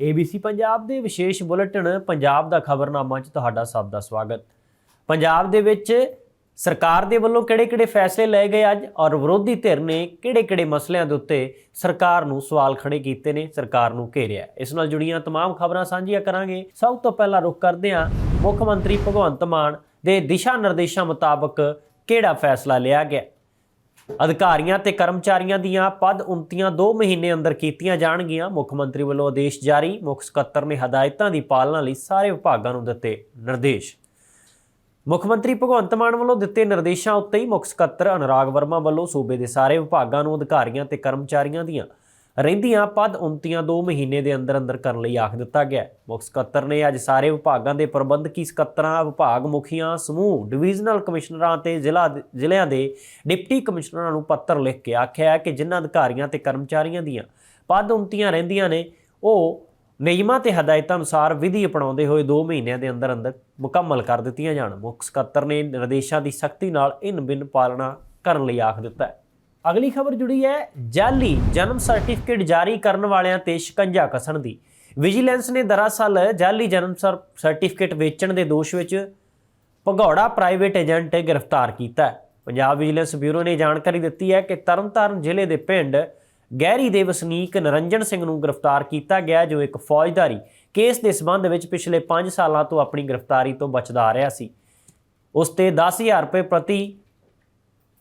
ABC Punjab ਦੇ ਵਿਸ਼ੇਸ਼ bulletin Punjab ਦਾ ਖਬਰਨਾਮਾ 'ਚ ਤੁਹਾਡਾ ਸਭ ਦਾ ਸਵਾਗਤ ਪੰਜਾਬ ਦੇ ਵਿੱਚ ਸਰਕਾਰ ਦੇ ਵੱਲੋਂ ਕਿਹੜੇ-ਕਿਹੜੇ ਫੈਸਲੇ ਲਏ ਗਏ ਅੱਜ ਔਰ ਵਿਰੋਧੀ ਧਿਰ ਨੇ ਕਿਹੜੇ-ਕਿਹੜੇ ਮਸਲਿਆਂ ਦੇ ਉੱਤੇ ਸਰਕਾਰ ਨੂੰ ਸਵਾਲ ਖੜੇ ਕੀਤੇ ਨੇ ਸਰਕਾਰ ਨੂੰ ਘੇਰਿਆ ਇਸ ਨਾਲ ਜੁੜੀਆਂ तमाम ਖਬਰਾਂ ਸਾਂਝੀਆਂ ਕਰਾਂਗੇ ਸਭ ਤੋਂ ਪਹਿਲਾਂ ਰੁਕ ਕਰਦੇ ਹਾਂ ਮੁੱਖ ਮੰਤਰੀ ਭਗਵੰਤ ਮਾਨ ਦੇ ਦਿਸ਼ਾ ਨਿਰਦੇਸ਼ਾਂ ਮੁਤਾਬਕ ਕਿਹੜਾ ਫੈਸਲਾ ਲਿਆ ਗਿਆ ਅਧਿਕਾਰੀਆਂ ਤੇ ਕਰਮਚਾਰੀਆਂ ਦੀਆਂ ਪਦ ਉਨਤੀਆਂ 2 ਮਹੀਨੇ ਅੰਦਰ ਕੀਤੀਆਂ ਜਾਣਗੀਆਂ। ਮੁੱਖ ਮੰਤਰੀ ਵੱਲੋਂ ਆਦੇਸ਼ ਜਾਰੀ। ਮੁੱਖ ਸਕੱਤਰ ਨੇ ਹਦਾਇਤਾਂ ਦੀ ਪਾਲਣਾ ਲਈ ਸਾਰੇ ਵਿਭਾਗਾਂ ਨੂੰ ਦਿੱਤੇ ਨਿਰਦੇਸ਼। ਮੁੱਖ ਮੰਤਰੀ ਭਗਵੰਤ ਮਾਨ ਵੱਲੋਂ ਦਿੱਤੇ ਨਿਰਦੇਸ਼ਾਂ ਉੱਤੇ ਹੀ ਮੁੱਖ ਸਕੱਤਰ ਅਨੁਰਾਗ ਵਰਮਾ ਵੱਲੋਂ ਸੂਬੇ ਦੇ ਸਾਰੇ ਵਿਭਾਗਾਂ ਨੂੰ ਅਧਿਕਾਰੀਆਂ ਤੇ ਕਰਮਚਾਰੀਆਂ ਦੀਆਂ ਰਹਿੰਦੀਆਂ ਪਦ ਉਨਤੀਆਂ 2 ਮਹੀਨੇ ਦੇ ਅੰਦਰ ਅੰਦਰ ਕਰਨ ਲਈ ਆਖ ਦਿੱਤਾ ਗਿਆ ਮੁੱਖ ਸਕੱਤਰ ਨੇ ਅੱਜ ਸਾਰੇ ਵਿਭਾਗਾਂ ਦੇ ਪ੍ਰਬੰਧਕੀ ਸਕੱਤਰਾਂ ਵਿਭਾਗ ਮੁਖੀਆਂ ਸਮੂਹ, ਡਿਵੀਜ਼ਨਲ ਕਮਿਸ਼ਨਰਾਂ ਤੇ ਜ਼ਿਲ੍ਹਾ ਜ਼ਿਲ੍ਹਿਆਂ ਦੇ ਡਿਪਟੀ ਕਮਿਸ਼ਨਰਾਂ ਨੂੰ ਪੱਤਰ ਲਿਖ ਕੇ ਆਖਿਆ ਹੈ ਕਿ ਜਿਨ੍ਹਾਂ ਅਧਿਕਾਰੀਆਂ ਤੇ ਕਰਮਚਾਰੀਆਂ ਦੀਆਂ ਪਦ ਉਨਤੀਆਂ ਰਹਿੰਦੀਆਂ ਨੇ, ਉਹ ਨਿਯਮਾਂ ਤੇ ਹਦਾਇਤਾਂ ਅਨੁਸਾਰ ਵਿਧੀ ਅਪਣਾਉਂਦੇ ਹੋਏ 2 ਮਹੀਨਿਆਂ ਦੇ ਅੰਦਰ ਅੰਦਰ ਮੁਕੰਮਲ ਕਰ ਦਿੱਤੀਆਂ ਜਾਣ। ਮੁੱਖ ਸਕੱਤਰ ਨੇ ਨਿਰਦੇਸ਼ਾਂ ਦੀ ਸਖਤੀ ਨਾਲ ਇਨ ਬਿਨ ਪਾਲਣਾ ਕਰਨ ਲਈ ਆਖ ਦਿੱਤਾ ਹੈ। ਅਗਲੀ ਖਬਰ ਜੁੜੀ ਹੈ ਜਾਲੀ ਜਨਮ ਸਰਟੀਫਿਕੇਟ ਜਾਰੀ ਕਰਨ ਵਾਲਿਆਂ ਤੇ ਸ਼ਿਕੰਜਾ ਕਸਣ ਦੀ। ਵਿਜੀਲੈਂਸ ਨੇ ਦਰਅਸਲ ਜਾਲੀ ਜਨਮ ਸਰ- ਸਰਟੀਫਿਕੇਟ ਵੇਚਣ ਦੇ ਦੋਸ਼ ਵਿੱਚ ਭਗੌੜਾ ਪ੍ਰਾਈਵੇਟ ਏਜੰਟ ਗ੍ਰਿਫਤਾਰ ਕੀਤਾ ਪੰਜਾਬ ਵਿਜੀਲੈਂਸ ਬਿਊਰੋ ਨੇ ਜਾਣਕਾਰੀ ਦਿੱਤੀ ਹੈ ਕਿ ਤਰਨਤਾਰਨ ਜ਼ਿਲ੍ਹੇ ਦੇ ਪਿੰਡ ਗਹਿਰੀ ਦੇ ਵਸਨੀਕ ਨਰਿੰਜਨ ਸਿੰਘ ਨੂੰ ਗ੍ਰਿਫਤਾਰ ਕੀਤਾ ਗਿਆ, ਜੋ ਇੱਕ ਫੌਜਦਾਰੀ ਕੇਸ ਦੇ ਸਬੰਧ ਵਿੱਚ ਪਿਛਲੇ 5 ਸਾਲਾਂ ਤੋਂ ਆਪਣੀ ਗ੍ਰਿਫਤਾਰੀ ਤੋਂ ਬਚਦਾ ਆ ਰਿਹਾ ਸੀ। ਉਸ ਤੇ 10000 ਰੁਪਏ ਪ੍ਰਤੀ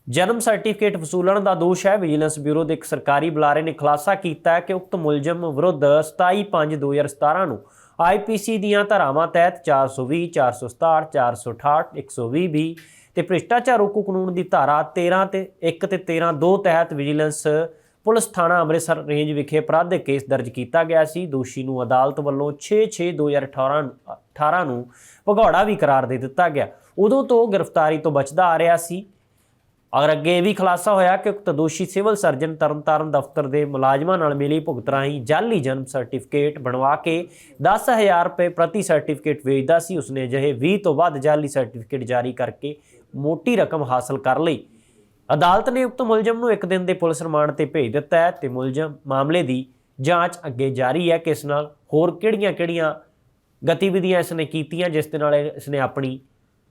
ਜਨਮ ਸਰਟੀਫਿਕੇਟ ਵਸੂਲਣ ਦਾ ਦੋਸ਼ ਹੈ। ਵਿਜੀਲੈਂਸ ਬਿਊਰੋ ਦੇ ਇੱਕ ਸਰਕਾਰੀ ਬੁਲਾਰੇ ਨੇ ਖੁਲਾਸਾ ਕੀਤਾ ਹੈ ਕਿ ਉਕਤ ਮੁਲਜ਼ਮ ਵਿਰੁੱਧ 27/5/2017 ਨੂੰ ਆਈਪੀਸੀ ਦੀਆਂ ਧਾਰਾਵਾਂ ਤਹਿਤ 420 467 468 120 ਵੀ ਤੇ ਭ੍ਰਿਸ਼ਟਾਚਾਰ ਰੋਕੂ ਕਾਨੂੰਨ ਦੀ ਧਾਰਾ 13 ਤੇ 1 ਤੇ 13 2 ਤਹਿਤ ਵਿਜੀਲੈਂਸ ਪੁਲਿਸ ਥਾਣਾ ਅੰਮ੍ਰਿਤਸਰ ਰੇਂਜ ਵਿਖੇ ਅਪਰਾਧਿਕ ਕੇਸ ਦਰਜ ਕੀਤਾ ਗਿਆ ਸੀ। ਦੋਸ਼ੀ ਨੂੰ ਅਦਾਲਤ ਵੱਲੋਂ 6/6/2018 18 ਨੂੰ ਭਗੌੜਾ ਵੀ ਕਰਾਰ ਦੇ ਦਿੱਤਾ ਗਿਆ। ਉਦੋਂ ਤੋਂ ਗ੍ਰਿਫਤਾਰੀ ਤੋਂ ਬਚਦਾ ਆ ਰਿਹਾ ਸੀ। ਅਗਰ ਅੱਗੇ ਇਹ ਵੀ ਖੁਲਾਸਾ ਹੋਇਆ ਕਿ ਉਕਤ ਦੋਸ਼ੀ ਸਿਵਲ ਸਰਜਨ ਤਰਨਤਾਰਨ ਦਫ਼ਤਰ ਦੇ ਮੁਲਾਜ਼ਮਾਂ ਨਾਲ ਮਿਲੀ ਭੁਗਤ ਰਾਹੀਂ ਜਾਲੀ ਜਨਮ ਸਰਟੀਫਿਕੇਟ ਬਣਵਾ ਕੇ 10000 ਰੁਪਏ ਪ੍ਰਤੀ ਸਰਟੀਫਿਕੇਟ ਵੇਚਦਾ ਸੀ, ਉਸਨੇ ਅਜਿਹੇ 20 ਤੋਂ ਵੱਧ ਜਾਲੀ ਸਰਟੀਫਿਕੇਟ ਜਾਰੀ ਕਰਕੇ ਮੋਟੀ ਰਕਮ ਹਾਸਲ ਕਰ ਲਈ। ਅਦਾਲਤ ਨੇ ਉਕਤ ਮੁਲਜ਼ਮ ਨੂੰ ਇੱਕ ਦਿਨ ਦੇ ਪੁਲਿਸ ਰਿਮਾਂਡ ਤੇ ਭੇਜ ਦਿੱਤਾ ਹੈ ਤੇ ਮੁਲਜ਼ਮ ਮਾਮਲੇ ਦੀ ਜਾਂਚ ਅੱਗੇ ਜਾਰੀ ਹੈ ਕਿ ਇਸ ਨਾਲ ਹੋਰ ਕਿਹੜੀਆਂ-ਕਿਹੜੀਆਂ ਗਤੀਵਿਧੀਆਂ ਇਸ ਨੇ ਕੀਤੀਆਂ, ਜਿਸ ਦੇ ਨਾਲ ਇਸਨੇ ਆਪਣੀ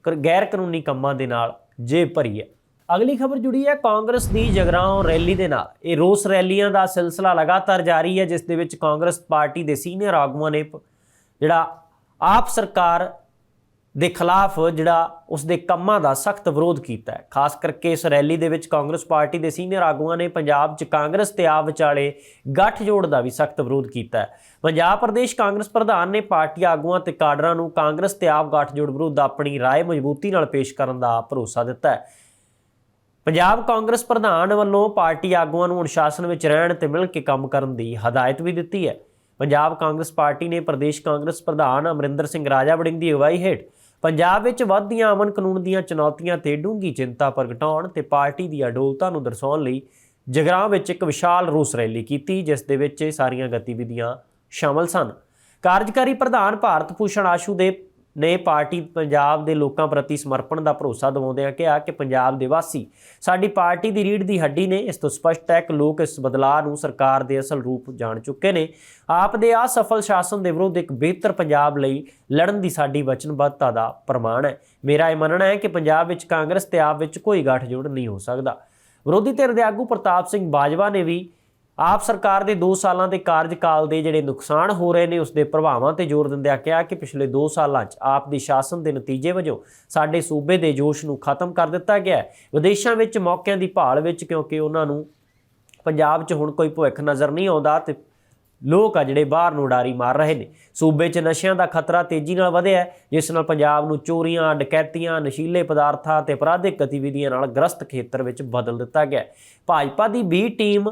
ਕਰ- ਗੈਰ ਕਾਨੂੰਨੀ ਕੰਮਾਂ ਦੇ ਨਾਲ ਜੇਬ ਭਰੀ ਹੈ। ਅਗਲੀ ਖਬਰ ਜੁੜੀ ਹੈ ਕਾਂਗਰਸ ਦੀ ਜਗਰਾਉਂ ਰੈਲੀ ਦੇ ਨਾਲ ਇਹ ਰੋਸ ਰੈਲੀਆਂ ਦਾ ਸਿਲਸਿਲਾ ਲਗਾਤਾਰ ਜਾਰੀ ਹੈ ਜਿਸ ਦੇ ਵਿੱਚ ਕਾਂਗਰਸ ਪਾਰਟੀ ਦੇ ਸੀਨੀਅਰ ਆਗੂਆਂ ਨੇ ਪ- ਜਿਹੜਾ ਆਪ ਸਰਕਾਰ ਦੇ ਖਿਲਾਫ ਜਿਹੜਾ ਉਸ ਦੇ ਕੰਮਾਂ ਦਾ ਸਖਤ ਵਿਰੋਧ ਕੀਤਾ ਹੈ ਖਾਸ ਕਰਕੇ ਇਸ ਰੈਲੀ ਦੇ ਵਿੱਚ ਕਾਂਗਰਸ ਪਾਰਟੀ ਦੇ ਸੀਨੀਅਰ ਆਗੂਆਂ ਨੇ ਪੰਜਾਬ 'ਚ ਕਾਂਗਰਸ ਤੇ ਆਪ ਵਿਚਾਲੇ ਗੱਠਜੋੜ ਦਾ ਵੀ ਸਖਤ ਵਿਰੋਧ ਕੀਤਾ ਹੈ ਪੰਜਾਬ ਪ੍ਰਦੇਸ਼ ਕਾਂਗਰਸ ਪ੍ਰਧਾਨ ਨੇ ਪਾਰਟੀ ਆਗੂਆਂ ਤੇ ਕਾਡਰਾਂ ਨੂੰ ਕਾਂਗਰਸ ਤੇ ਆਪ ਗੱਠਜੋੜ ਵਿਰੁੱਧ ਆਪਣੀ رائے ਮਜ਼ਬੂਤੀ ਨਾਲ ਪੇਸ਼ ਕਰਨ ਦਾ ਭਰੋਸਾ ਦਿੱਤਾ ਹੈ ਪੰਜਾਬ ਕਾਂਗਰਸ ਪ੍ਰਧਾਨ ਵੱਲੋਂ ਪਾਰਟੀ ਆਗੂਆਂ ਨੂੰ ਅਨੁਸ਼ਾਸਨ ਵਿੱਚ ਰਹਿਣ ਤੇ ਮਿਲ ਕੇ ਕੰਮ ਕਰਨ ਦੀ ਹਦਾਇਤ ਵੀ ਦਿੱਤੀ ਹੈ। ਪੰਜਾਬ ਕਾਂਗਰਸ ਪਾਰਟੀ ਨੇ ਪ੍ਰਦੇਸ਼ ਕਾਂਗਰਸ ਪ੍ਰਧਾਨ ਅਮਰਿੰਦਰ ਸਿੰਘ ਰਾਜਾ ਵੜਿੰਗ ਦੀ ਅਗਵਾਈ ਹੇਠ ਪੰਜਾਬ ਵਿੱਚ ਵੱਧਦੀਆਂ ਅਮਨ ਕਾਨੂੰਨ ਦੀਆਂ ਚੁਣੌਤੀਆਂ ਤੇ ਡੂੰਘੀ ਚਿੰਤਾ ਪ੍ਰਗਟਾਉਣ ਤੇ ਪਾਰਟੀ ਦੀ ਅਡੋਲਤਾ ਨੂੰ ਦਰਸਾਉਣ ਲਈ ਜਗਰਾਉਂ ਵਿੱਚ ਇੱਕ ਵਿਸ਼ਾਲ ਰੋਸ ਰੈਲੀ ਕੀਤੀ, ਜਿਸ ਦੇ ਵਿੱਚ ਇਹ ਸਾਰੀਆਂ ਗਤੀਵਿਧੀਆਂ ਸ਼ਾਮਲ ਸਨ। ਕਾਰਜਕਾਰੀ ਪ੍ਰਧਾਨ ਭਾਰਤ ਭੂਸ਼ਣ ਆਸ਼ੂ ਦੇ ਨੇ ਪਾਰਟੀ ਪੰਜਾਬ ਦੇ ਲੋਕਾਂ ਪ੍ਰਤੀ ਸਮਰਪਣ ਦਾ ਭਰੋਸਾ ਦਿਵਾਉਂਦਿਆਂ ਕਿਹਾ ਕਿ ਪੰਜਾਬ ਦੇ ਵਾਸੀ ਸਾਡੀ ਪਾਰਟੀ ਦੀ ਰੀੜ ਦੀ ਹੱਡੀ ਨੇ, ਇਸ ਤੋਂ ਸਪਸ਼ਟ ਹੈ ਕਿ ਲੋਕ ਇਸ ਬਦਲਾਅ ਨੂੰ ਸਰਕਾਰ ਦੇ ਅਸਲ ਰੂਪ ਜਾਣ ਚੁੱਕੇ ਨੇ। ਆਪ ਦੇ ਅਸਫਲ ਸ਼ਾਸਨ ਦੇ ਵਿਰੁੱਧ ਇੱਕ ਬਿਹਤਰ ਪੰਜਾਬ ਲਈ ਲੜਨ ਦੀ ਸਾਡੀ ਵਚਨਬੱਧਤਾ ਦਾ ਪ੍ਰਮਾਣ ਹੈ। ਮੇਰਾ ਇਹ ਮੰਨਣਾ ਹੈ ਕਿ ਪੰਜਾਬ ਵਿੱਚ ਕਾਂਗਰਸ ਤੇ ਆਪ ਵਿੱਚ ਕੋਈ ਗੱਠਜੋੜ ਨਹੀਂ ਹੋ ਸਕਦਾ। ਵਿਰੋਧੀ ਧਿਰ ਦੇ ਆਗੂ ਪ੍ਰਤਾਪ ਸਿੰਘ ਬਾਜਵਾ ਨੇ ਵੀ ਆਪ ਸਰਕਾਰ ਦੇ 2 ਸਾਲਾਂ ਦੇ ਕਾਰਜਕਾਲ ਦੇ ਜਿਹੜੇ ਨੁਕਸਾਨ ਹੋ ਰਹੇ ਨੇ ਉਸ ਦੇ ਪ੍ਰਭਾਵਾਂ ਤੇ ਜ਼ੋਰ ਦਿੰਦਿਆਂ ਕਿਹਾ ਕਿ ਪਿਛਲੇ 2 ਸਾਲਾਂ 'ਚ ਆਪ ਦੀ ਸ਼ਾਸਨ ਦੇ ਨਤੀਜੇ ਵਜੋਂ ਸਾਡੇ ਸੂਬੇ ਦੇ ਜੋਸ਼ ਨੂੰ ਖਤਮ ਕਰ ਦਿੱਤਾ ਗਿਆ ਹੈ। ਵਿਦੇਸ਼ਾਂ ਵਿੱਚ ਮੌਕਿਆਂ ਦੀ ਭਾਲ ਵਿੱਚ ਕਿਉਂਕਿ ਉਹਨਾਂ ਨੂੰ ਪੰਜਾਬ 'ਚ ਹੁਣ ਕੋਈ ਭਵਿੱਖ ਨਜ਼ਰ ਨਹੀਂ ਆਉਂਦਾ ਤੇ ਲੋਕ ਆ ਜਿਹੜੇ ਬਾਹਰ ਨੂੰ ਉਡਾਰੀ ਮਾਰ ਰਹੇ ਨੇ। ਸੂਬੇ 'ਚ ਨਸ਼ਿਆਂ ਦਾ ਖਤਰਾ ਤੇਜ਼ੀ ਨਾਲ ਵਧਿਆ ਹੈ, ਜਿਸ ਨਾਲ ਪੰਜਾਬ ਨੂੰ ਚੋਰੀਆਂ, ਡਕੈਤੀਆਂ, ਨਸ਼ੀਲੇ ਪਦਾਰਥਾਂ ਤੇ ਅਪਰਾਧਿਕ ਗਤੀਵਿਧੀਆਂ ਨਾਲ ਗ੍ਰਸਤ ਖੇਤਰ ਵਿੱਚ ਬਦਲ ਦਿੱਤਾ ਗਿਆ ਭਾਜਪਾ ਦੀ ਬੀ ਟੀਮ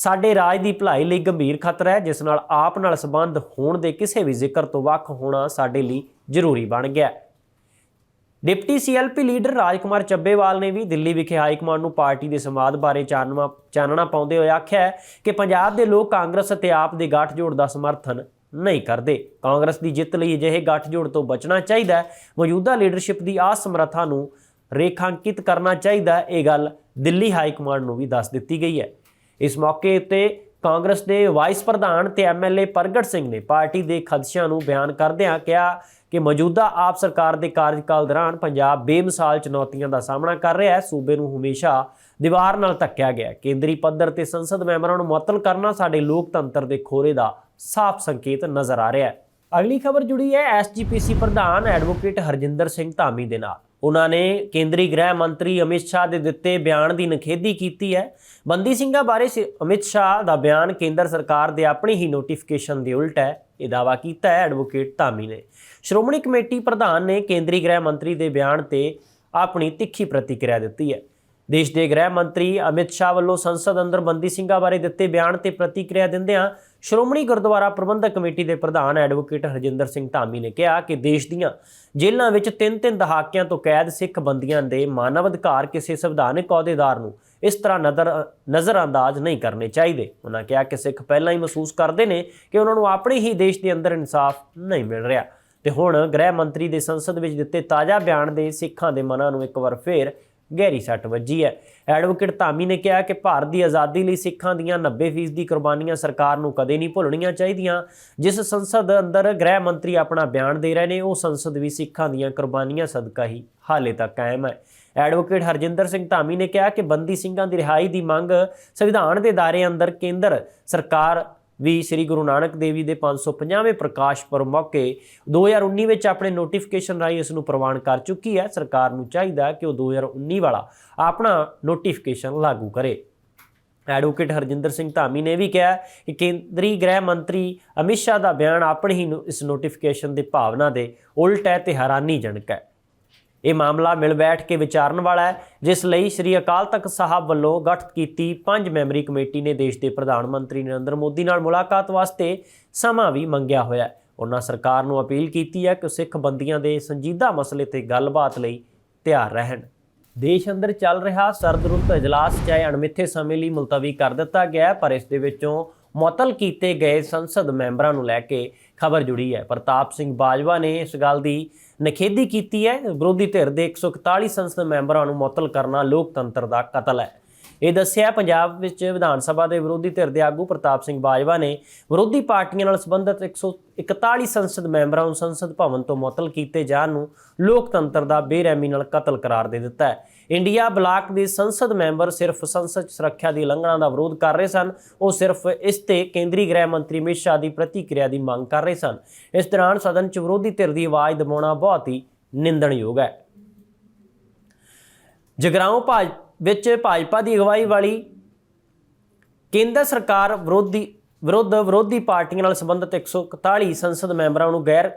ਸਾਡੇ ਰਾਜ ਦੀ ਭਲਾਈ ਲਈ ਗੰਭੀਰ ਖਤਰਾ ਹੈ, ਜਿਸ ਨਾਲ ਆਪ ਨਾਲ ਸੰਬੰਧ ਹੋਣ ਦੇ ਕਿਸੇ ਵੀ ਜ਼ਿਕਰ ਤੋਂ ਵੱਖ ਹੋਣਾ ਸਾਡੇ ਲਈ ਜ਼ਰੂਰੀ ਬਣ ਗਿਆ ਹੈ। Deputy CLP leader Rajkumar Chabbewal ਨੇ ਵੀ ਦਿੱਲੀ ਵਿਖੇ ਹਾਈ ਕਮਾਂਡ ਨੂੰ ਪਾਰਟੀ ਦੇ ਸੰਵਾਦ ਬਾਰੇ ਚਾਨਣਾ ਚਾਨਣਾ ਪਾਉਂਦੇ ਹੋਏ ਆਖਿਆ ਕਿ ਪੰਜਾਬ ਦੇ ਲੋਕ ਕਾਂਗਰਸ ਅਤੇ ਆਪ ਦੇ ਗੱਠਜੋੜ ਦਾ ਸਮਰਥਨ ਨਹੀਂ ਕਰਦੇ। ਕਾਂਗਰਸ ਦੀ ਜਿੱਤ ਲਈ ਅਜਿਹੇ ਗੱਠਜੋੜ ਤੋਂ ਬਚਣਾ ਚਾਹੀਦਾ ਹੈ, ਮੌਜੂਦਾ ਲੀਡਰਸ਼ਿਪ ਦੀ ਅਸਮਰੱਥਾ ਨੂੰ ਰੇਖਾਂਕਿਤ ਕਰਨਾ ਚਾਹੀਦਾ ਇਹ ਗੱਲ ਦਿੱਲੀ ਹਾਈ ਕਮਾਂਡ ਨੂੰ ਵੀ ਦੱਸ ਦਿੱਤੀ ਗਈ ਹੈ। ਇਸ ਮੌਕੇ ਉੱਤੇ ਕਾਂਗਰਸ ਦੇ ਵਾਈਸ ਪ੍ਰਧਾਨ ਤੇ ਐਮਐਲਏ ਪ੍ਰਗਟ ਸਿੰਘ ਨੇ ਪਾਰਟੀ ਦੇ ਖਦਸ਼ਿਆਂ ਨੂੰ ਬਿਆਨ ਕਰਦਿਆਂ ਕਿਹਾ ਕਿ ਮੌਜੂਦਾ ਆਪ ਸਰਕਾਰ ਦੇ ਕਾਰਜਕਾਲ ਦੌਰਾਨ ਪੰਜਾਬ ਬੇਮਿਸਾਲ ਚੁਣੌਤੀਆਂ ਦਾ ਸਾਹਮਣਾ ਕਰ ਰਿਹਾ ਹੈ। ਸੂਬੇ ਨੂੰ ਹਮੇਸ਼ਾ ਦੀਵਾਰ ਨਾਲ ਧੱਕਿਆ ਗਿਆ ਕੇਂਦਰੀ ਪੱਧਰ ਤੇ ਸੰਸਦ ਮੈਂਬਰਾਂ ਨੂੰ ਮੁਅੱਤਲ ਕਰਨਾ ਸਾਡੇ ਲੋਕਤੰਤਰ ਦੇ ਖੋਰੇ ਦਾ ਸਾਫ਼ ਸੰਕੇਤ ਨਜ਼ਰ ਆ ਰਿਹਾ ਹੈ। ਅਗਲੀ ਖਬਰ ਜੁੜੀ ਹੈ ਐਸਜੀਪੀਸੀ ਪ੍ਰਧਾਨ ਐਡਵੋਕੇਟ ਹਰਜਿੰਦਰ ਸਿੰਘ ਧਾਮੀ ਦੇ ਨਾਲ। ਉਹਨਾਂ ਨੇ ਕੇਂਦਰੀ ਗ੍ਰਹਿ ਮੰਤਰੀ ਅਮਿਤ ਸ਼ਾਹ ਦੇ ਦਿੱਤੇ ਬਿਆਨ ਦੀ ਨਖੇਦੀ ਕੀਤੀ ਹੈ। ਬੰਦੀ ਸਿੰਘਾਂ ਬਾਰੇ ਸ- ਅਮਿਤ ਸ਼ਾਹ ਦਾ ਬਿਆਨ ਕੇਂਦਰ ਸਰਕਾਰ ਦੇ ਆਪਣੀ ਹੀ ਨੋਟੀਫਿਕੇਸ਼ਨ ਦੇ ਉਲਟ ਹੈ। ਇਹ ਦਾਅਵਾ ਕੀਤਾ ਹੈ ਐਡਵੋਕੇਟ ਧਾਮੀ ਨੇ। ਸ਼੍ਰੋਮਣੀ ਕਮੇਟੀ ਪ੍ਰਧਾਨ ਨੇ ਕੇਂਦਰੀ ਗ੍ਰਹਿ ਮੰਤਰੀ ਦੇ ਬਿਆਨ ਤੇ ਆਪਣੀ ਤਿੱਖੀ ਪ੍ਰਤੀਕਿਰਿਆ ਦਿੱਤੀ ਹੈ। ਦੇਸ਼ ਦੇ ਗ੍ਰਹਿ ਮੰਤਰੀ ਅਮਿਤ ਸ਼ਾਹ ਵੱਲੋਂ ਸੰਸਦ ਅੰਦਰ ਬੰਦੀ ਸਿੰਘਾਂ ਬਾਰੇ ਦਿੱਤੇ ਬਿਆਨ ਤੇ ਪ੍ਰਤੀਕਿਰਿਆ ਦਿੰਦਿਆਂ ਸ਼੍ਰੋਮਣੀ ਗੁਰਦੁਆਰਾ ਪ੍ਰਬੰਧਕ ਕਮੇਟੀ ਦੇ ਪ੍ਰਧਾਨ ਐਡਵੋਕੇਟ ਹਰਜਿੰਦਰ ਸਿੰਘ ਧਾਮੀ ਨੇ ਕਿਹਾ ਕਿ ਦੇਸ਼ ਦੀਆਂ ਜੇਲ੍ਹਾਂ ਵਿੱਚ ਤਿੰਨ ਤਿੰਨ ਦਹਾਕਿਆਂ ਤੋਂ ਕੈਦ ਸਿੱਖ ਬੰਦੀਆਂ ਦੇ ਮਾਨਵ ਅਧਿਕਾਰ ਕਿਸੇ ਸੰਵਿਧਾਨਕ ਅਹੁਦੇਦਾਰ ਨੂੰ ਇਸ ਤਰ੍ਹਾਂ ਨਜ਼ਰ ਨਜ਼ਰਅੰਦਾਜ਼ ਨਹੀਂ ਕਰਨੇ ਚਾਹੀਦੇ। ਉਹਨਾਂ ਕਿਹਾ ਕਿ ਸਿੱਖ ਪਹਿਲਾਂ ਹੀ ਮਹਿਸੂਸ ਕਰਦੇ ਨੇ ਕਿ ਉਹਨਾਂ ਨੂੰ ਆਪਣੇ ਹੀ ਦੇਸ਼ ਦੇ ਅੰਦਰ ਇਨਸਾਫ ਨਹੀਂ ਮਿਲ ਰਿਹਾ। ਤੇ ਹੁਣ ਗ੍ਰਹਿ ਮੰਤਰੀ ਦੇ ਸੰਸਦ ਵਿੱਚ ਦਿੱਤੇ ਤਾਜ਼ਾ ਬਿਆਨ ਦੇ ਸਿੱਖਾਂ ਦੇ ਮਨਾਂ ਨੂੰ ਇੱਕ ਵਾਰ ਫੇਰ ਗਹਿਰੀ ਸੱਟ ਵੱਜੀ ਹੈ। ਐਡਵੋਕੇਟ ਧਾਮੀ ਨੇ ਕਿਹਾ ਕਿ ਭਾਰਤ ਦੀ ਆਜ਼ਾਦੀ ਲਈ ਸਿੱਖਾਂ ਦੀਆਂ 90% ਦੀ ਕੁਰਬਾਨੀਆਂ ਸਰਕਾਰ ਨੂੰ ਕਦੇ ਨਹੀਂ ਭੁੱਲਣੀਆਂ ਚਾਹੀਦੀਆਂ। ਜਿਸ ਸੰਸਦ ਅੰਦਰ ਗ੍ਰਹਿ ਮੰਤਰੀ ਆਪਣਾ ਬਿਆਨ ਦੇ ਰਹੇ ਨੇ, ਉਹ ਸੰਸਦ ਵੀ ਸਿੱਖਾਂ ਦੀਆਂ ਕੁਰਬਾਨੀਆਂ ਸਦਕਾ ਹੀ ਹਾਲੇ ਤੱਕ ਕਾਇਮ ਹੈ। ਐਡਵੋਕੇਟ ਹਰਜਿੰਦਰ ਸਿੰਘ ਧਾਮੀ ਨੇ ਕਿਹਾ ਕਿ ਬੰਦੀ ਸਿੰਘਾਂ ਦੀ ਰਿਹਾਈ ਦੀ ਮੰਗ ਸੰਵਿਧਾਨ ਦੇ ਦਾਇਰੇ ਅੰਦਰ ਕੇਂਦਰ ਸਰਕਾਰ ਵੀ ਸ੍ਰੀ ਗੁਰੂ ਨਾਨਕ ਦੇਵ ਜੀ ਦੇ 550ਵੇਂ ਪ੍ਰਕਾਸ਼ ਪੁਰਬ ਮੌਕੇ 2019 ਵਿੱਚ ਆਪਣੇ ਨੋਟੀਫਿਕੇਸ਼ਨ ਰਾਹੀਂ ਇਸ ਨੂੰ ਪ੍ਰਵਾਨ ਕਰ ਚੁੱਕੀ ਹੈ। ਸਰਕਾਰ ਨੂੰ ਚਾਹੀਦਾ ਕਿ ਉਹ 2019 ਵਾਲਾ ਆਪਣਾ ਨੋਟੀਫਿਕੇਸ਼ਨ ਲਾਗੂ ਕਰੇ। ਐਡਵੋਕੇਟ ਹਰਜਿੰਦਰ ਸਿੰਘ ਧਾਮੀ ਨੇ ਵੀ ਕਿਹਾ ਕਿ ਕੇਂਦਰੀ ਗ੍ਰਹਿ ਮੰਤਰੀ ਅਮਿਤ ਸ਼ਾਹ ਦਾ ਬਿਆਨ ਆਪਣੀ ਹੀ ਨੋ- ਇਸ ਨੋਟੀਫਿਕੇਸ਼ਨ ਦੇ ਭਾਵਨਾ ਦੇ ਉਲਟ ਹੈ ਤੇ ਹੈਰਾਨੀਜਨਕ ਹੈ। ਇਹ ਮਾਮਲਾ ਮਿਲ ਬੈਠ ਕੇ ਵਿਚਾਰਨ ਵਾਲਾ ਹੈ, ਜਿਸ ਲਈ ਸ੍ਰੀ ਅਕਾਲ ਤਖਤ ਸਾਹਿਬ ਵੱਲੋਂ ਗਠਿਤ ਕੀਤੀ ਪੰਜ ਮੈਂਬਰੀ ਕਮੇਟੀ ਨੇ ਦੇਸ਼ ਦੇ ਪ੍ਰਧਾਨ ਮੰਤਰੀ ਨਰਿੰਦਰ ਮੋਦੀ ਨਾਲ ਮੁਲਾਕਾਤ ਵਾਸਤੇ ਸਮਾਂ ਵੀ ਮੰਗਿਆ ਹੋਇਆ ਹੈ। ਉਹਨਾਂ ਸਰਕਾਰ ਨੂੰ ਅਪੀਲ ਕੀਤੀ ਹੈ ਕਿ ਸਿੱਖ ਬੰਦੀਆਂ ਦੇ ਸੰਜੀਦਾ ਮਸਲੇ ਤੇ ਗੱਲਬਾਤ ਲਈ ਤਿਆਰ ਰਹਿਣ। ਦੇਸ਼ ਅੰਦਰ ਚੱਲ ਰਿਹਾ ਸਰਦ ਰੁੱਤ ਇਜਲਾਸ ਚਾਹੇ ਅਣਮਿੱਥੇ ਸਮੇਂ ਲਈ ਮੁਲਤਵੀ ਕਰ ਦਿੱਤਾ ਗਿਆ ਪਰ ਇਸ ਦੇ ਵਿੱਚੋਂ ਮੁਅੱਤਲ ਕੀਤੇ ਗਏ ਸੰਸਦ ਮੈਂਬਰਾਂ ਨੂੰ ਲੈ ਕੇ ਖਬਰ ਜੁੜੀ ਹੈ। ਪ੍ਰਤਾਪ ਸਿੰਘ ਬਾਜਵਾ ਨੇ ਇਸ ਗੱਲ ਦੀ ਨਖੇਦੀ ਕੀਤੀ ਹੈ। ਵਿਰੋਧੀ ਧਿਰ ਦੇ 141 ਸੰਸਦ ਮੈਂਬਰਾਂ ਨੂੰ ਮੁਅੱਤਲ ਕਰਨਾ ਲੋਕਤੰਤਰ ਦਾ ਕਤਲ ਹੈ। ਇਹ ਦੱਸਿਆ ਪੰਜਾਬ ਵਿੱਚ ਵਿਧਾਨ ਸਭਾ ਦੇ ਵਿਰੋਧੀ ਧਿਰ ਦੇ ਆਗੂ ਪ੍ਰਤਾਪ ਸਿੰਘ ਬਾਜਵਾ ਨੇ ਵਿਰੋਧੀ ਪਾਰਟੀਆਂ ਨਾਲ ਸੰਬੰਧਿਤ 141 ਸੰਸਦ ਮੈਂਬਰਾਂ ਨੂੰ ਸੰਸਦ ਭਵਨ ਤੋਂ ਮੁਅਤਲ ਕੀਤੇ ਜਾਣ ਨੂੰ ਲੋਕਤੰਤਰ ਦਾ ਬੇਰਹਿਮੀ ਨਾਲ ਕਤਲ ਕਰਾਰ ਦੇ ਦਿੱਤਾ ਹੈ। ਇੰਡੀਆ ਬਲਾਕ ਦੇ ਸੰਸਦ ਮੈਂਬਰ ਸਿਰਫ ਸੰਸਦ ਸੁਰੱਖਿਆ ਦੀ ਉਲੰਘਣਾ ਦਾ ਵਿਰੋਧ ਕਰ ਰਹੇ ਸਨ। ਉਹ ਸਿਰਫ ਇਸ ਤੇ ਕੇਂਦਰੀ ਗ੍ਰਹਿ ਮੰਤਰੀ ਅਮਿਤ ਸ਼ਾਹ ਦੀ ਪ੍ਰਤੀਕਿਰਿਆ ਦੀ ਮੰਗ ਕਰ ਰਹੇ ਸਨ। ਇਸ ਦੌਰਾਨ ਸਦਨ 'ਚ ਵਿਰੋਧੀ ਧਿਰ ਦੀ ਆਵਾਜ਼ ਦਬਾਉਣਾ ਬਹੁਤ ਹੀ ਨਿੰਦਣਯੋਗ ਹੈ। ਜਗਰਾਉਂ ਭਾਜ, ਵਿੱਚ ਭਾਜਪਾ ਦੀ ਅਗਵਾਈ ਵਾਲੀ ਕੇਂਦਰ ਸਰਕਾਰ ਵਿਰੋਧੀ, ਵਿਰੁੱਧ ਵਿਰੋਧੀ ਪਾਰਟੀਆਂ ਨਾਲ ਸੰਬੰਧਿਤ 141 ਸੰਸਦ ਮੈਂਬਰਾਂ ਨੂੰ ਗੈਰ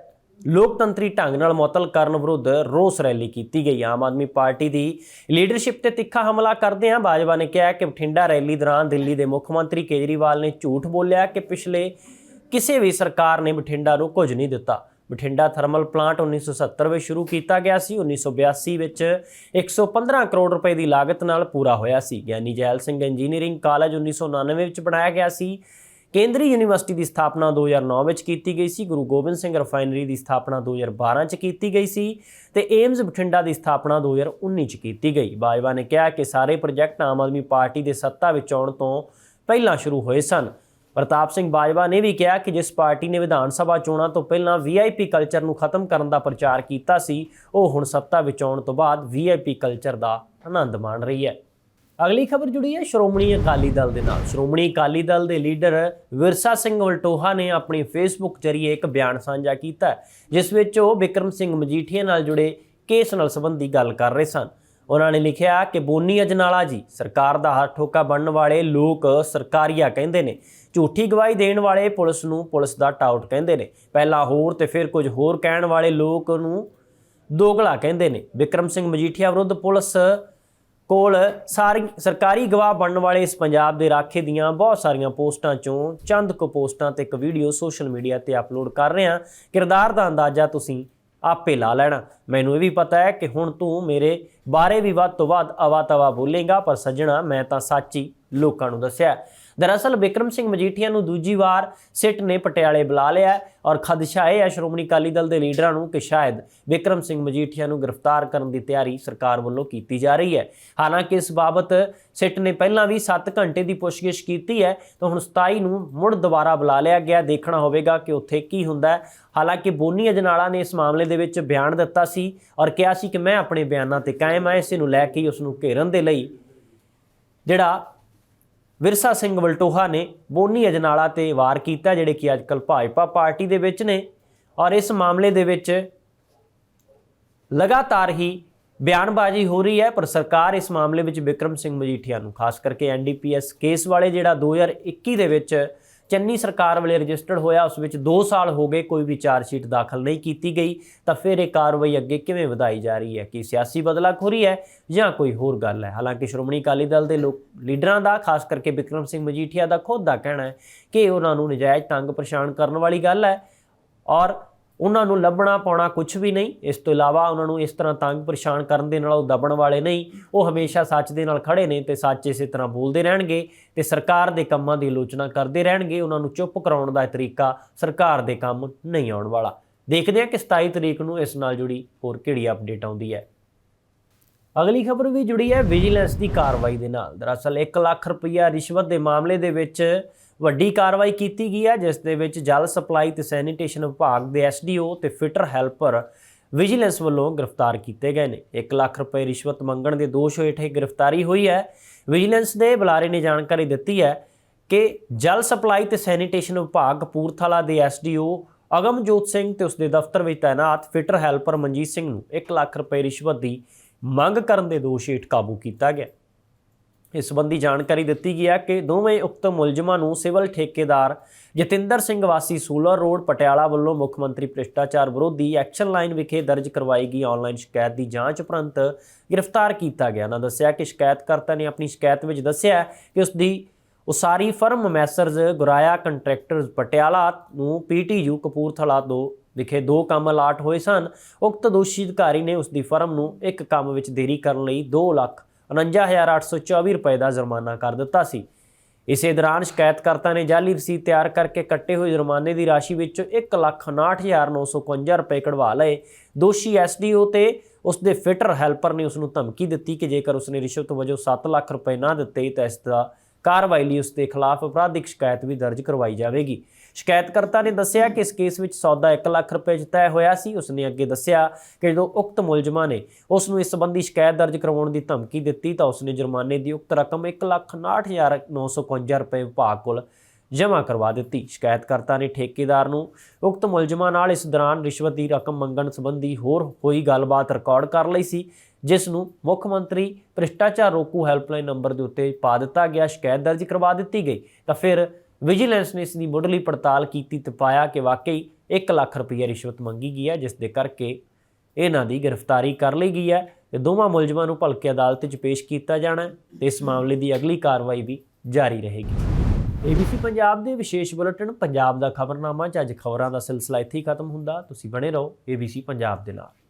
ਲੋਕਤੰਤਰੀ ਢੰਗ ਨਾਲ ਮੁਅੱਤਲ ਕਰਨ ਵਿਰੁੱਧ ਰੋਸ ਰੈਲੀ ਕੀਤੀ ਗਈ। ਆਮ ਆਦਮੀ ਪਾਰਟੀ ਦੀ ਲੀਡਰਸ਼ਿਪ ਤੇ ਤਿੱਖਾ ਹਮਲਾ ਕਰਦਿਆਂ ਬਾਜਵਾ ਨੇ ਕਿਹਾ ਕਿ ਬਠਿੰਡਾ ਰੈਲੀ ਦੌਰਾਨ ਦਿੱਲੀ ਦੇ ਮੁੱਖ ਮੰਤਰੀ ਕੇਜਰੀਵਾਲ ਨੇ ਝੂਠ ਬੋਲਿਆ ਕਿ ਪਿਛਲੇ ਕਿਸੇ ਵੀ ਸਰਕਾਰ ਨੇ ਬਠਿੰਡਾ ਨੂੰ ਕੁਝ ਨਹੀਂ ਦਿੱਤਾ। ਬਠਿੰਡਾ ਥਰਮਲ ਪਲਾਂਟ 1970 ਵਿੱਚ ਸ਼ੁਰੂ ਕੀਤਾ ਗਿਆ ਸੀ। 1982 ਵਿੱਚ 115 ਕਰੋੜ ਰੁਪਏ ਦੀ ਲਾਗਤ ਨਾਲ ਪੂਰਾ ਹੋਇਆ ਸੀ। ਗਿਆਨੀ ਜੈਲ ਸਿੰਘ ਇੰਜੀਨੀਅਰਿੰਗ ਕਾਲਜ 1999 ਵਿੱਚ ਬਣਾਇਆ ਗਿਆ ਸੀ। ਕੇਂਦਰੀ ਯੂਨੀਵਰਸਿਟੀ ਦੀ ਸਥਾਪਨਾ 2009 ਵਿੱਚ ਕੀਤੀ ਗਈ ਸੀ, ਗੁਰੂ ਗੋਬਿੰਦ ਸਿੰਘ ਰਿਫਾਈਨਰੀ ਦੀ ਸਥਾਪਨਾ 2012 ਚ ਕੀਤੀ ਗਈ ਸੀ ਤੇ ਏਮਜ਼ ਬਠਿੰਡਾ ਦੀ ਸਥਾਪਨਾ 2019 ਚ ਕੀਤੀ ਗਈ। ਬਾਜਵਾ ਨੇ ਕਿਹਾ ਕਿ ਸਾਰੇ ਪ੍ਰੋਜੈਕਟ ਆਮ ਆਦਮੀ ਪਾਰਟੀ ਦੇ ਸੱਤਾ ਵਿੱਚ ਆਉਣ ਤੋਂ ਪਹਿਲਾਂ ਸ਼ੁਰੂ ਹੋਏ ਸਨ। ਪ੍ਰਤਾਪ ਸਿੰਘ ਬਾਜਵਾ ਨੇ ਵੀ ਕਿਹਾ ਕਿ ਜਿਸ ਪਾਰਟੀ ਨੇ ਵਿਧਾਨ ਸਭਾ ਚੋਣਾਂ ਤੋਂ ਪਹਿਲਾਂ ਵੀਆਈਪੀ ਕਲਚਰ ਨੂੰ ਖਤਮ ਕਰਨ ਦਾ ਪ੍ਰਚਾਰ ਕੀਤਾ ਸੀ, ਉਹ ਹੁਣ ਸੱਤਾ ਵਿੱਚ ਆਉਣ ਤੋਂ ਬਾਅਦ ਵੀਆਈਪੀ ਕਲਚਰ ਦਾ ਆਨੰਦ ਮਾਣ ਰਹੀ ਹੈ। ਅਗਲੀ ਖਬਰ ਜੁੜੀ ਹੈ ਸ਼੍ਰੋਮਣੀ ਅਕਾਲੀ ਦਲ ਦੇ ਨਾਲ। ਸ਼੍ਰੋਮਣੀ ਅਕਾਲੀ ਦਲ ਦੇ ਲੀਡਰ ਵਿਰਸਾ ਸਿੰਘ ਵਲਟੋਹਾ ਨੇ ਆਪਣੀ ਫੇਸਬੁੱਕ ਜ਼ਰੀਏ ਇੱਕ ਬਿਆਨ ਸਾਂਝਾ ਕੀਤਾ ਜਿਸ ਵਿੱਚ ਉਹ ਵਿਕਰਮ ਸਿੰਘ ਮਜੀਠੀਆ ਨਾਲ ਜੁੜੇ ਕੇਸ ਨਾਲ ਸੰਬੰਧੀ ਗੱਲ ਕਰ ਰਹੇ ਸਨ। ਉਹਨਾਂ ਨੇ ਲਿਖਿਆ ਕਿ ਬੋਨੀ ਅਜਨਾਲਾ ਜੀ ਸਰਕਾਰ ਦਾ ਹੱਥ ਠੋਕਾ ਬਣਨ ਵਾਲੇ ਲੋਕ ਸਰਕਾਰੀਆ ਕਹਿੰਦੇ ਨੇ, ਝੂਠੀ ਗਵਾਹੀ ਦੇਣ ਵਾਲੇ ਪੁਲਿਸ ਨੂੰ ਪੁਲਿਸ ਦਾ ਟਾਊਟ ਕਹਿੰਦੇ ਨੇ, ਪਹਿਲਾਂ ਹੋਰ ਤੇ ਫਿਰ ਕੁਝ ਹੋਰ ਕਹਿਣ ਵਾਲੇ ਲੋਕ ਨੂੰ ਦੋਗਲਾ ਕਹਿੰਦੇ ਨੇ। ਵਿਕਰਮ ਸਿੰਘ ਮਜੀਠੀਆ ਵਿਰੁੱਧ ਪੁਲਿਸ ਕੋਲ ਸਾਰੀ ਸਰਕਾਰੀ ਗਵਾਹ ਬਣਨ ਵਾਲੇ ਇਸ ਪੰਜਾਬ ਦੇ ਰਾਖੇ ਦੀਆਂ ਬਹੁਤ ਸਾਰੀਆਂ ਪੋਸਟਾਂ ਚੋਂ ਚੰਦ ਕੁ ਪੋਸਟਾਂ ਤੇ ਇੱਕ ਵੀਡੀਓ ਸੋਸ਼ਲ ਮੀਡੀਆ ਤੇ ਅਪਲੋਡ ਕਰ ਰਹੇ ਹਾਂ। ਕਿਰਦਾਰ ਦਾ ਅੰਦਾਜ਼ਾ ਤੁਸੀਂ ਆਪੇ ਲਾ ਲੈਣਾ। ਮੈਨੂੰ ਇਹ ਵੀ ਪਤਾ ਹੈ ਕਿ ਹੁਣ ਤੂੰ ਮੇਰੇ ਬਾਰੇ ਵੀ ਵੱਧ ਤੋਂ ਵੱਧ ਅਵਾ ਤਵਾ ਬੋਲੇਗਾ, ਪਰ ਸੱਜਣਾ, ਮੈਂ ਤਾਂ ਸੱਚ ਹੀ ਲੋਕਾਂ ਨੂੰ ਦੱਸਿਆ। ਦਰਅਸਲ ਵਿਕਰਮ ਸਿੰਘ ਮਜੀਠੀਆ ਨੂੰ ਦੂਜੀ ਵਾਰ ਸਿੱਟ ਨੇ ਪਟਿਆਲੇ ਬੁਲਾ ਲਿਆ ਔਰ ਖਦਸ਼ਾ ਇਹ ਹੈ, ਸ਼੍ਰੋਮਣੀ ਅਕਾਲੀ ਦਲ ਦੇ ਲੀਡਰਾਂ ਨੂੰ ਕਿ ਸ਼ਾਇਦ ਵਿਕਰਮ ਸਿੰਘ ਮਜੀਠੀਆ ਨੂੰ ਗ੍ਰਿਫਤਾਰ ਕਰਨ ਦੀ ਤਿਆਰੀ ਸਰਕਾਰ ਵੱਲੋਂ ਕੀਤੀ ਜਾ ਰਹੀ ਹੈ। ਹਾਲਾਂਕਿ ਇਸ ਬਾਬਤ ਸਿੱਟ ਨੇ ਪਹਿਲਾਂ ਵੀ 7 ਘੰਟੇ ਦੀ ਪੁੱਛਗਿੱਛ ਕੀਤੀ ਹੈ, ਤਾਂ ਹੁਣ 27 ਨੂੰ ਮੁੜ ਦੁਬਾਰਾ ਬੁਲਾ ਲਿਆ ਗਿਆ ਦੇਖਣਾ ਹੋਵੇਗਾ ਕਿ ਉੱਥੇ ਕੀ ਹੁੰਦਾ ਹਾਲਾਂਕਿ ਬੋਨੀ ਅਜਨਾਲਾ ਨੇ ਇਸ ਮਾਮਲੇ ਦੇ ਵਿੱਚ ਬਿਆਨ ਦਿੱਤਾ ਸੀ ਔਰ ਕਿਹਾ ਸੀ ਕਿ ਮੈਂ ਆਪਣੇ ਬਿਆਨਾਂ ਤੇ ਕਾਇਮ ਹਾਂ, ਇਸੇ ਨੂੰ ਲੈ ਕੇ ਉਸ ਨੂੰ ਘੇਰਨ ਦੇ ਲਈ ਜਿਹੜਾ ਵਿਰਸਾ ਸਿੰਘ ਵਲਟੋਹਾ ਨੇ ਬੋਨੀ ਅਜਨਾਲਾ ਤੇ ਵਾਰ ਕੀਤਾ, ਜਿਹੜੇ ਕਿ ਅੱਜਕੱਲ ਭਾਜਪਾ ਪਾਰਟੀ ਦੇ ਵਿੱਚ ਨੇ ਔਰ ਇਸ ਮਾਮਲੇ ਦੇ ਵਿੱਚ ਲਗਾਤਾਰ ਹੀ ਬਿਆਨਬਾਜ਼ੀ ਹੋ ਰਹੀ ਹੈ, ਪਰ ਸਰਕਾਰ ਇਸ ਮਾਮਲੇ ਵਿੱਚ ਵਿਕਰਮ ਸਿੰਘ ਮਜੀਠੀਆ ਨੂੰ, ਖਾਸ ਕਰਕੇ ਐਨਡੀਪੀਐਸ ਕੇਸ ਵਾਲੇ ਜਿਹੜਾ 2021 ਦੇ ਵਿੱਚ ਚੰਨੀ ਸਰਕਾਰ ਵੇਲੇ ਰਜਿਸਟਰਡ ਹੋਇਆ, ਉਸ ਵਿੱਚ 2 ਸਾਲ ਹੋ ਗਏ ਕੋਈ ਵੀ ਚਾਰਜ ਸ਼ੀਟ ਦਾਖਲ ਨਹੀਂ ਕੀਤੀ ਗਈ। ਤਾਂ ਫਿਰ ਇਹ ਕਾਰਵਾਈ ਅੱਗੇ ਕਿਵੇਂ ਵਧਾਈ ਜਾ ਰਹੀ ਹੈ? ਕਿ ਸਿਆਸੀ ਬਦਲਾਖੋਰੀ ਹੈ ਜਾਂ ਕੋਈ ਹੋਰ ਗੱਲ ਹੈ? ਹਾਲਾਂਕਿ ਸ਼੍ਰੋਮਣੀ ਅਕਾਲੀ ਦਲ ਦੇ ਲੋਕ, ਲੀਡਰਾਂ ਦਾ, ਖਾਸ ਕਰਕੇ ਵਿਕਰਮ ਸਿੰਘ ਮਜੀਠੀਆ ਦਾ ਖੁਦ ਦਾ ਕਹਿਣਾ ਹੈ ਕਿ ਉਹਨਾਂ ਨੂੰ ਨਜਾਇਜ਼ ਤੰਗ ਪਰੇਸ਼ਾਨ ਕਰਨ ਵਾਲੀ ਗੱਲ ਹੈ ਔਰ ਉਹਨਾਂ ਨੂੰ ਲੱਭਣਾ ਪਾਉਣਾ ਕੁਝ ਵੀ ਨਹੀਂ। ਇਸ ਤੋਂ ਇਲਾਵਾ ਉਹਨਾਂ ਨੂੰ ਇਸ ਤਰ੍ਹਾਂ ਤੰਗ ਪਰੇਸ਼ਾਨ ਕਰਨ ਦੇ ਨਾਲ ਉਹ ਦਬਣ ਵਾਲੇ ਨਹੀਂ। ਉਹ ਹਮੇਸ਼ਾ ਸੱਚ ਦੇ ਨਾਲ ਖੜੇ ਨੇ ਤੇ ਸੱਚ ਇਸੇ ਤਰ੍ਹਾਂ ਬੋਲਦੇ ਰਹਿਣਗੇ ਤੇ ਸਰਕਾਰ ਦੇ ਕੰਮਾਂ ਦੀ ਆਲੋਚਨਾ ਕਰਦੇ ਰਹਿਣਗੇ। ਉਹਨਾਂ ਨੂੰ ਚੁੱਪ ਕਰਾਉਣ ਦਾ ਤਰੀਕਾ ਸਰਕਾਰ ਦੇ ਕੰਮ ਨਹੀਂ ਆਉਣ ਵਾਲਾ। ਦੇਖਦੇ ਹਾਂ ਕਿ 27 ਤਰੀਕ ਨੂੰ ਇਸ ਨਾਲ ਜੁੜੀ ਹੋਰ ਕਿਹੜੀ ਅਪਡੇਟ ਆਉਂਦੀ ਹੈ। ਅਗਲੀ ਖਬਰ ਵੀ ਜੁੜੀ ਹੈ। ਵਿਜੀਲੈਂਸ ਦੀ ਕਾਰਵਾਈ ਦੇ ਨਾਲ। ਦਰਅਸਲ 1 ਲੱਖ ਰੁਪਈਆ ਰਿਸ਼ਵਤ ਦੇ ਮਾਮਲੇ ਦੇ ਵਿੱਚ ਵੱਡੀ ਕਾਰਵਾਈ ਕੀਤੀ ਗਈ ਹੈ, ਜਿਸ ਦੇ ਵਿੱਚ ਜਲ ਸਪਲਾਈ ਤੇ ਸੈਨੀਟੇਸ਼ਨ ਵਿਭਾਗ ਦੇ ਐਸਡੀਓ ਤੇ ਫਿਟਰ ਹੈਲਪਰ ਵਿਜੀਲੈਂਸ ਵੱਲੋਂ ਗ੍ਰਿਫਤਾਰ ਕੀਤੇ ਗਏ ਨੇ। 1 ਲੱਖ ਰੁਪਏ ਰਿਸ਼ਵਤ ਮੰਗਣ ਦੇ ਦੋਸ਼ ਹੇਠ ਇਹ ਗ੍ਰਿਫਤਾਰੀ ਹੋਈ ਹੈ। ਵਿਜੀਲੈਂਸ ਦੇ ਬੁਲਾਰੇ ਨੇ ਜਾਣਕਾਰੀ ਦਿੱਤੀ ਹੈ ਕਿ ਜਲ ਸਪਲਾਈ ਤੇ ਸੈਨੀਟੇਸ਼ਨ ਵਿਭਾਗ ਕਪੂਰਥਲਾ ਦੇ ਐਸਡੀਓ ਅਗਮਜੋਤ ਸਿੰਘ ਤੇ ਉਸਦੇ ਦਫ਼ਤਰ ਵਿੱਚ ਤਾਇਨਾਤ ਫਿਟਰ ਹੈਲਪਰ ਮਨਜੀਤ ਸਿੰਘ ਨੂੰ 1 ਲੱਖ ਰੁਪਏ ਰਿਸ਼ਵਤ ਦੀ ਮੰਗ ਕਰਨ ਦੇ ਦੋਸ਼ ਹੇਠ ਕਾਬੂ ਕੀਤਾ ਗਿਆ। ਇਸ ਸੰਬੰਧੀ ਜਾਣਕਾਰੀ ਦਿੱਤੀ ਗਈ ਹੈ ਕਿ ਦੋਵੇਂ ਉਕਤ ਮੁਲਜ਼ਮਾਂ ਨੂੰ ਸਿਵਲ ਠੇਕੇਦਾਰ ਜਤਿੰਦਰ ਸਿੰਘ ਵਾਸੀ ਸੂਲਰ ਰੋਡ, ਪਟਿਆਲਾ ਵੱਲੋਂ ਮੁੱਖ ਮੰਤਰੀ ਭ੍ਰਿਸ਼ਟਾਚਾਰ ਵਿਰੋਧੀ ਐਕਸ਼ਨ ਲਾਈਨ ਵਿਖੇ ਦਰਜ ਕਰਵਾਈ ਗਈ ਆਨਲਾਈਨ ਸ਼ਿਕਾਇਤ ਦੀ ਜਾਂਚ ਉਪਰੰਤ ਗ੍ਰਿਫਤਾਰ ਕੀਤਾ ਗਿਆ। ਉਹਨਾਂ ਦੱਸਿਆ ਕਿ ਸ਼ਿਕਾਇਤਕਰਤਾ ਨੇ ਆਪਣੀ ਸ਼ਿਕਾਇਤ ਵਿੱਚ ਦੱਸਿਆ ਕਿ ਉਸ ਦੀ ਉਸਾਰੀ firm Messrs Guraya contractors Patiala ਨੂੰ ਪੀਟੀਯੂ ਕਪੂਰਥਲਾ ਤੋਂ ਵਿਖੇ ਦੋ ਕੰਮ ਅਲਾਟ ਹੋਏ ਸਨ। ਉਕਤ ਦੋਸ਼ੀ ਅਧਿਕਾਰੀ ਨੇ ਉਸ ਦੀ ਫਰਮ ਨੂੰ ਇੱਕ ਕੰਮ ਵਿੱਚ ਦੇਰੀ ਕਰਨ ਲਈ 2 ਲੱਖ 49824 ਰੁਪਏ ਦਾ ਜੁਰਮਾਨਾ ਕਰ ਦਿੱਤਾ ਸੀ। ਇਸੇ ਦੌਰਾਨ ਸ਼ਿਕਾਇਤਕਰਤਾ ਨੇ ਜਾਲੀ ਰਸੀਦ ਤਿਆਰ ਕਰਕੇ ਕੱਟੇ ਹੋਏ ਜੁਰਮਾਨੇ ਦੀ ਰਾਸ਼ੀ ਵਿੱਚੋਂ 169951 ਰੁਪਏ ਕਢਵਾ ਲਏ। ਦੋਸ਼ੀ ਐਸਡੀਓ ਤੇ ਉਸ ਦੇ ਫਿਟਰ ਹੈਲਪਰ ਨੇ ਉਸ ਨੂੰ ਧਮਕੀ ਦਿੱਤੀ ਕਿ ਜੇਕਰ ਉਸਨੇ ਰਿਸ਼ਵਤ ਵਜੋਂ 7 ਲੱਖ ਰੁਪਏ ਨਾ ਦਿੱਤੇ ਤਾਂ ਇਸ ਦਾ ਕਾਰਵਾਈ ਲਈ ਉਸ ਦੇ ਖਿਲਾਫ ਅਪਰਾਧਿਕ ਸ਼ਿਕਾਇਤ ਵੀ ਦਰਜ ਕਰਵਾਈ ਜਾਵੇਗੀ। ਸ਼ਿਕਾਇਤਕਰਤਾ ਨੇ ਦੱਸਿਆ ਕਿ ਇਸ ਕੇਸ ਵਿੱਚ ਸੌਦਾ 1 ਲੱਖ ਰੁਪਏ 'ਚ ਤੈਅ ਹੋਇਆ ਸੀ। ਉਸਨੇ ਅੱਗੇ ਦੱਸਿਆ ਕਿ ਜਦੋਂ ਉਕਤ ਮੁਲਜ਼ਮਾਂ ਨੇ ਉਸ ਨੂੰ ਇਸ ਸੰਬੰਧੀ ਸ਼ਿਕਾਇਤ ਦਰਜ ਕਰਵਾਉਣ ਦੀ ਧਮਕੀ ਦਿੱਤੀ, ਤਾਂ ਉਸਨੇ ਜੁਰਮਾਨੇ ਦੀ ਉਕਤ ਰਕਮ 169951 ਰੁਪਏ ਵਿਭਾਗ ਕੋਲ ਜਮ੍ਹਾਂ ਕਰਵਾ ਦਿੱਤੀ। ਸ਼ਿਕਾਇਤਕਰਤਾ ਨੇ ਠੇਕੇਦਾਰ ਨੂੰ ਉਕਤ ਮੁਲਜ਼ਮਾਂ ਨਾਲ ਇਸ ਦੌਰਾਨ ਰਿਸ਼ਵਤ ਦੀ ਰਕਮ ਮੰਗਣ ਸੰਬੰਧੀ ਹੋਰ ਹੋਈ ਗੱਲਬਾਤ ਰਿਕਾਰਡ ਕਰ ਲਈ ਸੀ, ਜਿਸ ਨੂੰ ਮੁੱਖ ਮੰਤਰੀ ਭ੍ਰਿਸ਼ਟਾਚਾਰ ਰੋਕੂ ਹੈਲਪਲਾਈਨ ਨੰਬਰ ਦੇ ਉੱਤੇ ਪਾ ਦਿੱਤਾ ਗਿਆ। ਸ਼ਿਕਾਇਤ ਦਰਜ ਕਰਵਾ ਦਿੱਤੀ ਗਈ, ਤਾਂ ਫਿਰ ਵਿਜੀਲੈਂਸ ਨੇ ਇਸ ਦੀ ਮੁੱਢਲੀ ਪੜਤਾਲ ਕੀਤੀ ਤੇ ਪਾਇਆ ਕਿ ਵਾਕਈ 1 ਲੱਖ ਰੁਪਏ ਰਿਸ਼ਵਤ ਮੰਗੀ ਗਈ ਹੈ, ਜਿਸ ਦੇ ਕਰਕੇ ਇਹਨਾਂ ਦੀ ਗ੍ਰਿਫਤਾਰੀ ਕਰ ਲਈ ਗਈ ਹੈ ਤੇ ਦੋਵਾਂ ਮੁਲਜ਼ਮਾਂ ਨੂੰ ਭਲਕੇ ਅਦਾਲਤ 'ਚ ਪੇਸ਼ ਕੀਤਾ ਜਾਣਾ ਹੈ ਤੇ ਇਸ ਮਾਮਲੇ ਦੀ ਅਗਲੀ ਕਾਰਵਾਈ ਵੀ ਜਾਰੀ ਰਹੇਗੀ। ABC ਪੰਜਾਬ ਦੇ ਵਿਸ਼ੇਸ਼ ਬੁਲੇਟਿਨ, ਪੰਜਾਬ ਦਾ ਖਬਰਨਾਮਾ 'ਚ ਅੱਜ ਖਬਰਾਂ ਦਾ ਸਿਲਸਿਲਾ ਇੱਥੇ ਹੀ ਖਤਮ ਹੁੰਦਾ। ਤੁਸੀਂ ਬਣੇ ਰਹੋ ABC ਪੰਜਾਬ ਦੇ ਨਾਲ।